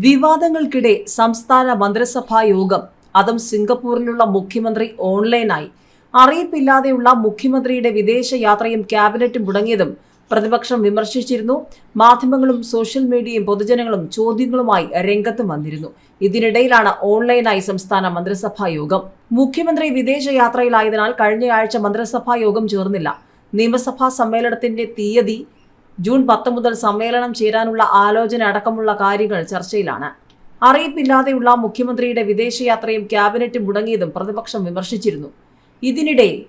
വിവാദങ്ങൾക്കിടെ സംസ്ഥാന മന്ത്രിസഭാ യോഗം അതും സിംഗപ്പൂരിലുള്ള മുഖ്യമന്ത്രി ഓൺലൈനായി. അറിയിപ്പില്ലാതെയുള്ള മുഖ്യമന്ത്രിയുടെ വിദേശ യാത്രയും ക്യാബിനറ്റും മുടങ്ങിയതും പ്രതിപക്ഷം വിമർശിച്ചിരുന്നു. മാധ്യമങ്ങളും സോഷ്യൽ മീഡിയയും പൊതുജനങ്ങളും ചോദ്യങ്ങളുമായി രംഗത്ത് വന്നിരുന്നു. ഇതിനിടയിലാണ് ഓൺലൈനായി സംസ്ഥാന മന്ത്രിസഭാ യോഗം. മുഖ്യമന്ത്രി വിദേശയാത്രയിലായതിനാൽ കഴിഞ്ഞയാഴ്ച മന്ത്രിസഭാ യോഗം ചേർന്നില്ല. നിയമസഭാ സമ്മേളനത്തിന്റെ തീയതി ജൂൺ പത്ത് മുതൽ സമ്മേളനം ചേരാനുള്ള ആലോചന അടക്കമുള്ള കാര്യങ്ങൾ ചർച്ചയിലാണ്. അറിയിപ്പില്ലാതെയുള്ള മുഖ്യമന്ത്രിയുടെ വിദേശയാത്രയും ക്യാബിനറ്റും മുടങ്ങിയതും പ്രതിപക്ഷം വിമർശിച്ചിരുന്നു. ഇതിനിടെ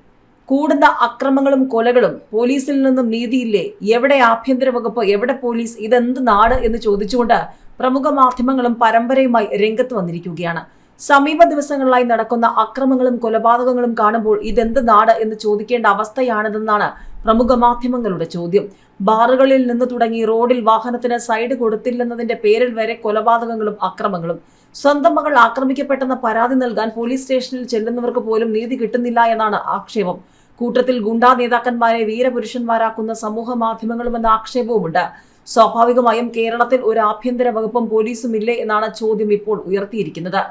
കൂടുന്ന അക്രമങ്ങളും കൊലകളും പോലീസിൽ നിന്നും നീതിയില്ലേ? എവിടെ ആഭ്യന്തര വകുപ്പ് എവിടെ പോലീസ്? ഇതെന്ത് നാട്? എന്ന് ചോദിച്ചുകൊണ്ട് പ്രമുഖ മാധ്യമങ്ങളും പരമ്പരയുമായി രംഗത്ത് വന്നിരിക്കുകയാണ്. സമീപ ദിവസങ്ങളിലായി നടക്കുന്ന അക്രമങ്ങളും കൊലപാതകങ്ങളും കാണുമ്പോൾ ഇതെന്ത് നാട് എന്ന് ചോദിക്കേണ്ട അവസ്ഥയാണിതെന്നാണ് പ്രമുഖ മാധ്യമങ്ങളുടെ ചോദ്യം. ബാറുകളിൽ നിന്ന് തുടങ്ങി റോഡിൽ വാഹനത്തിന് സൈഡ് കൊടുത്തില്ലെന്നതിന്റെ പേരിൽ വരെ കൊലപാതകങ്ങളും അക്രമങ്ങളും. സ്വന്തം മകൾ ആക്രമിക്കപ്പെട്ടെന്ന പരാതി നൽകാൻ പോലീസ് സ്റ്റേഷനിൽ ചെല്ലുന്നവർക്ക് പോലും നീതി കിട്ടുന്നില്ല എന്നാണ് ആക്ഷേപം. കൂട്ടത്തിൽ ഗുണ്ടാ നേതാക്കന്മാരെ വീരപുരുഷന്മാരാക്കുന്ന സമൂഹ മാധ്യമങ്ങളുമെന്ന ആക്ഷേപവുമുണ്ട്. സ്വാഭാവികമായും കേരളത്തിൽ ഒരു ആഭ്യന്തര വകുപ്പും പോലീസും ഇല്ലേ എന്നാണ് ചോദ്യം ഇപ്പോൾ ഉയർത്തിയിരിക്കുന്നത്.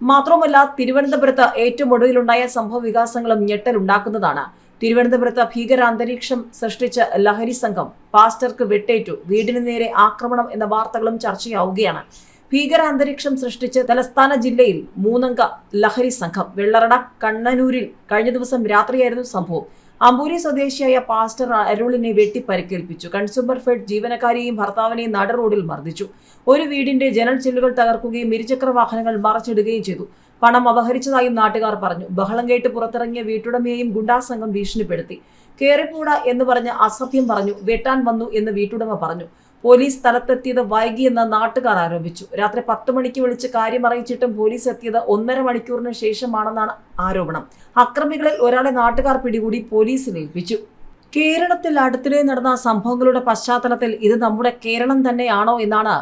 മാത്രവുമല്ല തിരുവനന്തപുരത്ത് ഏറ്റവും ഒടുവിലുണ്ടായ സംഭവ വികാസങ്ങളും ഞെട്ടലുണ്ടാക്കുന്നതാണ്. തിരുവനന്തപുരത്ത് ഭീകരാന്തരീക്ഷം സൃഷ്ടിച്ച ലഹരി സംഘം പാസ്റ്റർക്ക് വെട്ടേറ്റു. വീടിന് നേരെ ആക്രമണം എന്ന വാർത്തകളും ചർച്ചയാവുകയാണ്. ഭീകരാന്തരീക്ഷം സൃഷ്ടിച്ച് തലസ്ഥാന ജില്ലയിൽ മൂന്നംഗ ലഹരി സംഘം. വെള്ളറട കണ്ണനൂരിൽ കഴിഞ്ഞ ദിവസം രാത്രിയായിരുന്നു സംഭവം. അമ്പൂരി സ്വദേശിയായ പാസ്റ്റർ അരുളിനെ വെട്ടി പരിക്കേൽപ്പിച്ചു കൺസ്യൂമർ ഫെഡ് ജീവനക്കാരെയും ഭർത്താവിനെയും നട റോഡിൽ മർദ്ദിച്ചു. ഒരു വീടിന്റെ ജനൽ ചില്ലുകൾ തകർക്കുകയും ഇരുചക്ര വാഹനങ്ങൾ മറച്ചിടുകയും ചെയ്തു. പണം അപഹരിച്ചതായും നാട്ടുകാർ പറഞ്ഞു. ബഹളം കേട്ട് പുറത്തിറങ്ങിയ വീട്ടുടമയെയും ഗുണ്ടാസംഘം ഭീഷണിപ്പെടുത്തി. കേറിപ്പൂട എന്ന് പറഞ്ഞ് അസഭ്യം പറഞ്ഞു. വെട്ടാൻ വന്നു എന്ന് വീട്ടുടമ പറഞ്ഞു. പോലീസ് സ്ഥലത്തെത്തിയത് വൈകിയെന്ന് നാട്ടുകാർ ആരോപിച്ചു. രാത്രി പത്ത് മണിക്ക് വിളിച്ച് കാര്യം അറിയിച്ചിട്ടും പോലീസ് എത്തിയത് ഒന്നര മണിക്കൂറിന് ശേഷമാണെന്നാണ് ആരോപണം. അക്രമികളിൽ ഒരാളെ നാട്ടുകാർ പിടികൂടി പോലീസിനെ ഏൽപ്പിച്ചു. കേരളത്തിൽ അടുത്തിടെ നടന്ന സംഭവങ്ങളുടെ പശ്ചാത്തലത്തിൽ ഇത് നമ്മുടെ കേരളം തന്നെയാണോ എന്നാണ്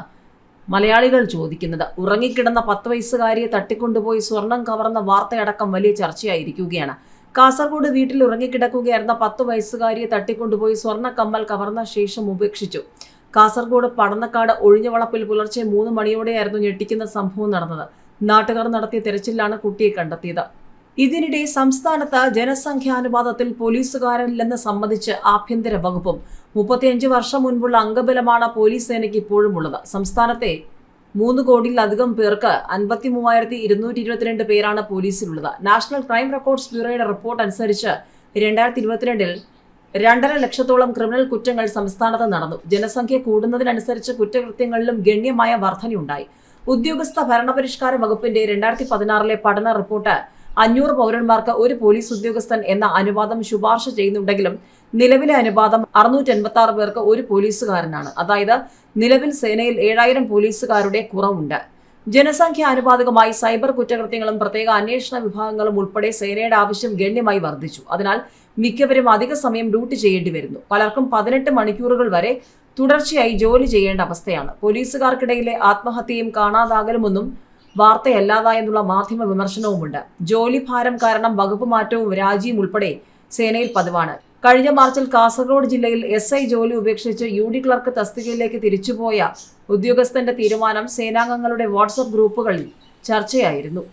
മലയാളികൾ ചോദിക്കുന്നത്. ഉറങ്ങിക്കിടന്ന പത്ത് വയസ്സുകാരിയെ തട്ടിക്കൊണ്ടുപോയി സ്വർണം കവർന്ന വാർത്തയടക്കം വലിയ ചർച്ചയായിരിക്കുകയാണ്. കാസർഗോഡ് വീട്ടിൽ ഉറങ്ങിക്കിടക്കുകയായിരുന്ന പത്ത് വയസ്സുകാരിയെ തട്ടിക്കൊണ്ടുപോയി സ്വർണ കമ്മൽ കവർന്ന ശേഷം ഉപേക്ഷിച്ചു. കാസർഗോഡ് പടന്നക്കാട് ഒഴിഞ്ഞവളപ്പിൽ പുലർച്ചെ മൂന്ന് മണിയോടെയായിരുന്നു ഞെട്ടിക്കുന്ന സംഭവം നടന്നത്. നാട്ടുകാർ നടത്തിയ തെരച്ചിലാണ് കുട്ടിയെ കണ്ടെത്തിയത്. ഇതിനിടെ സംസ്ഥാനത്ത് ജനസംഖ്യാനുപാതത്തിൽ പോലീസുകാരനില്ലെന്ന് സംബന്ധിച്ച് ആഭ്യന്തര വകുപ്പും മുപ്പത്തിയഞ്ച് വർഷം മുൻപുള്ള അംഗബലമാണ് പോലീസ് സേനയ്ക്ക് ഇപ്പോഴുമുള്ളത്. സംസ്ഥാനത്തെ മൂന്ന് കോടിയിലധികം പേർക്ക് അൻപത്തി മൂവായിരത്തി ഇരുന്നൂറ്റി ഇരുപത്തിരണ്ട് പേരാണ് പോലീസിലുള്ളത്. നാഷണൽ ക്രൈം റെക്കോർഡ്സ് ബ്യൂറോയുടെ റിപ്പോർട്ട് അനുസരിച്ച് രണ്ടായിരത്തി ഇരുപത്തിരണ്ടിൽ രണ്ടര ലക്ഷത്തോളം ക്രിമിനൽ കുറ്റങ്ങൾ സംസ്ഥാനത്ത് നടന്നു. ജനസംഖ്യ കൂടുന്നതിനനുസരിച്ച് കുറ്റകൃത്യങ്ങളിലും ഗണ്യമായ വർധനയുണ്ടായി. ഉദ്യോഗസ്ഥ ഭരണപരിഷ്കാര വകുപ്പിന്റെ രണ്ടായിരത്തി പതിനാറിലെ പഠന റിപ്പോർട്ട് അഞ്ഞൂറ് പൗരന്മാർക്ക് ഒരു പോലീസ് ഉദ്യോഗസ്ഥൻ എന്ന അനുപാതം ശുപാർശ ചെയ്യുന്നുണ്ടെങ്കിലും നിലവിലെ അനുപാതം അറുന്നൂറ്റി എൺപത്തി ആറ് പേർക്ക് ഒരു പോലീസുകാരനാണ്. അതായത് നിലവിൽ സേനയിൽ ഏഴായിരം പോലീസുകാരുടെ കുറവുണ്ട്. ജനസംഖ്യ ആനുപാതികമായി സൈബർ കുറ്റകൃത്യങ്ങളും പ്രത്യേക അന്വേഷണ വിഭാഗങ്ങളും ഉൾപ്പെടെ സേനയുടെ ആവശ്യം ഗണ്യമായി വർദ്ധിച്ചു. അതിനാൽ മിക്കവരും അധിക സമയം ഡ്യൂട്ടി ചെയ്യേണ്ടി വരുന്നു. പലർക്കും പതിനെട്ട് മണിക്കൂറുകൾ വരെ തുടർച്ചയായി ജോലി ചെയ്യേണ്ട അവസ്ഥയാണ്. പോലീസുകാർക്കിടയിലെ ആത്മഹത്യയും കാണാതാകലുമൊന്നും വാർത്തയല്ലാതായെന്നുള്ള മാധ്യമ വിമർശനവുമുണ്ട്. ജോലി ഭാരം കാരണം വകുപ്പ് മാറ്റവും രാജിയും ഉൾപ്പെടെ സേനയിൽ പതിവാണ്. കഴിഞ്ഞ മാർച്ചിൽ കാസർഗോഡ് ജില്ലയിൽ എസ് ഐ ജോലി ഉപേക്ഷിച്ച് യു ഡി ക്ലർക്ക് തസ്തികയിലേക്ക് തിരിച്ചുപോയ ഉദ്യോഗസ്ഥന്റെ തീരുമാനം സേനാംഗങ്ങളുടെ വാട്സപ്പ് ഗ്രൂപ്പുകളിൽ ചർച്ചയായിരുന്നു.